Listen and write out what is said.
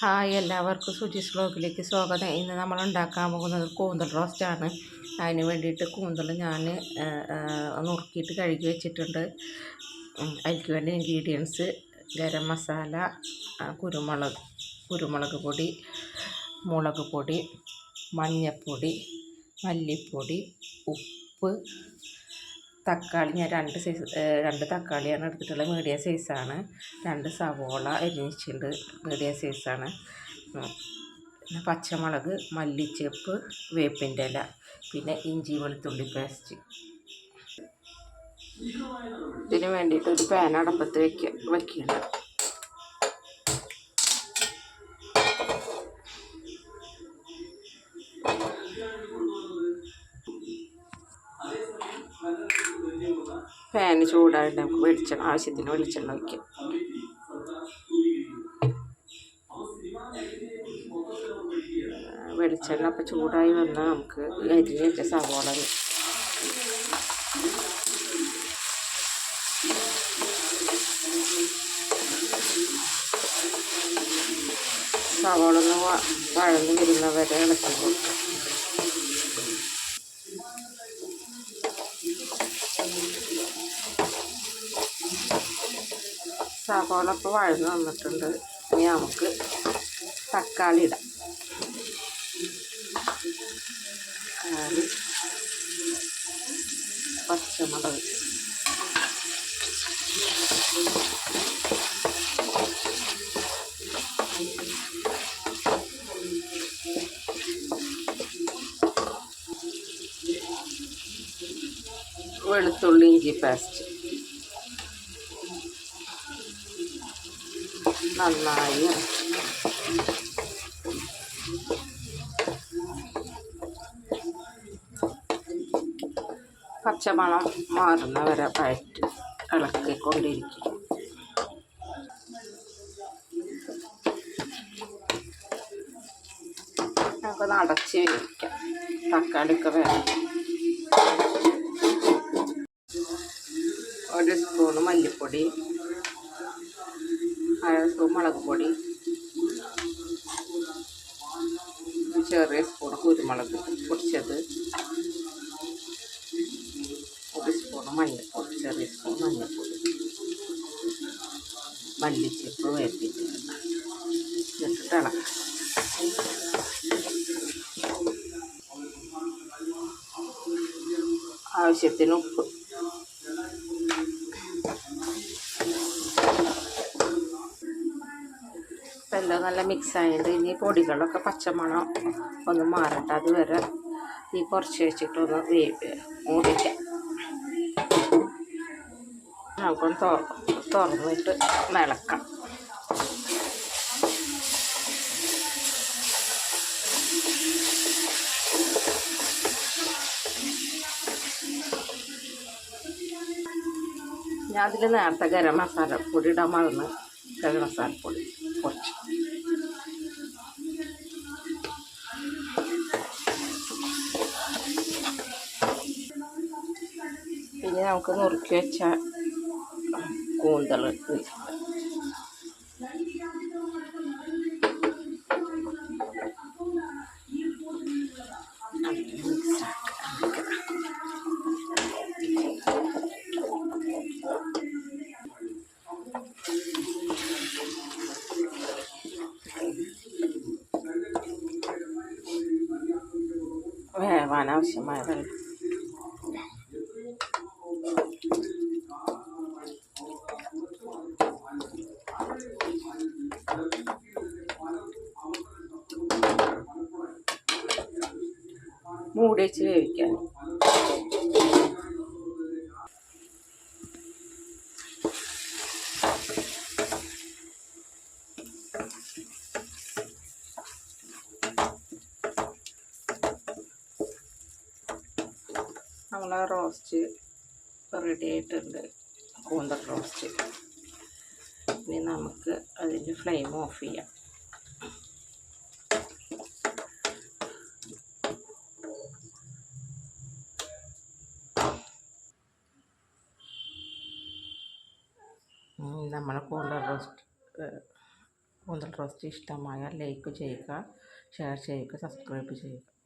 Hi എല്ലാവർക്കും സുജീസ് വ്ലോഗിലേക്ക് സ്വാഗതം. ഇന്ന് നമ്മൾ ഉണ്ടാക്കാൻ പോകുന്നത് കൂന്തൽ റോസ്റ്റാണ് അതിന് വേണ്ടിയിട്ട് കൂന്തൽ ഞാൻ നുറുക്കിയിട്ട് കഴുകി വെച്ചിട്ടുണ്ട്. അതിലേക്ക് വേണ്ട ഇൻഗ്രീഡിയൻസ് ഗരം മസാല കുരുമുളക് കുരുമുളക് പൊടി മുളക് പൊടി മഞ്ഞൾപ്പൊടി മല്ലിപ്പൊടി ഉപ്പ് തക്കാളി ഞാൻ രണ്ട് സൈസ് രണ്ട് തക്കാളിയാണ് എടുത്തിട്ടുള്ളത്. മീഡിയം സൈസാണ് രണ്ട് സവോള അരിഞ്ഞിട്ടുണ്ട് മീഡിയം സൈസാണ്. പിന്നെ പച്ചമുളക് മല്ലിച്ചേപ്പ് വേപ്പിന്റെ ഇല പിന്നെ ഇഞ്ചി വെളുത്തുള്ളി പേസ്റ്റ്. ഇതിന് വേണ്ടിയിട്ട് ഒരു പാൻ അടപ്പത്ത് വെക്ക വെക്കണം പാന് ചൂടായിട്ട് നമുക്ക് വെളിച്ചെണ്ണ ആവശ്യത്തിന് വെളിച്ചെണ്ണ വയ്ക്കാം വെളിച്ചെണ്ണ അപ്പം ചൂടായി വന്നാൽ നമുക്ക് അരിഞ്ഞ് വെച്ച സവോള സവോള വഴന്ന് വരുന്നവരെ ഇളക്കി കൊടുക്കും. സവോള ഇപ്പോൾ വഴന്ന് വന്നിട്ടുണ്ട്. ഇനി നമുക്ക് തക്കാളി ഇടാം. തക്കാളി പച്ചമുളക്. വെളുത്തുള്ളി ഇഞ്ചി പേസ്റ്റ് നന്നായി. പച്ചമണം മാറുന്ന വരെ പയറ്റ് ഇളക്കിക്കൊണ്ടിരിക്കും നമുക്കൊന്ന് അടച്ച് വേവിക്കാം തക്കാളിയൊക്കെ വേണം ഒരു സ്പൂണ് മല്ലിപ്പൊടി മുളക് പൊടി ചെറിയ സ്പൂൺ കുരുമുളക് പൊടിച്ചത് ഒരു സ്പൂൺ മഞ്ഞൾപ്പൊടി ചെറിയ സ്പൂൺ മഞ്ഞൾപ്പൊടി മല്ലിച്ചപ്പ് വേപ്പിച്ച് എന്നിട്ട് ഇളക്കാം ആവശ്യത്തിന് ഉപ്പ് എല്ലാം നല്ല മിക്സ് ആയിട്ട് ഇനി പൊടികളൊക്കെ പച്ചമണം ഒന്ന് മാറട്ടെ. അതുവരെ ഈ കുറച്ച് വെച്ചിട്ടൊന്ന് വേവ് മൂടിക്കാം. നമുക്കൊന്ന് തുറ തുറന്നിട്ട് വിളക്കാം ഞാൻ അതിൽ നേരത്തെ ഗരം മസാല പൊടി ഇടാൻ മറന്ന്. ഗരം മസാല പൊടി കുറച്ച് പിന്നെ നമുക്ക് നുറുക്കി വെച്ച കൂന്തൽ വേവാൻ ആവശ്യമായ വെള്ളം മൂടി വെച്ച് വേവിക്കാൻ നമ്മളെ റോസ്റ്റ് റെഡി ആയിട്ടുണ്ട്. കൂന്തൽ റോസ്റ്റ്. ഇനി നമുക്ക് അതിന്റെ ഫ്ലെയിം ഓഫ് ചെയ്യാം. നമ്മൾ കൂന്തൽ റോസ്റ്റ് കൂന്തൽ റോസ്റ്റ് ഇഷ്ടമായ ലൈക്ക് ചെയ്യുക ഷെയർ ചെയ്യുക സബ്സ്ക്രൈബ് ചെയ്യുക.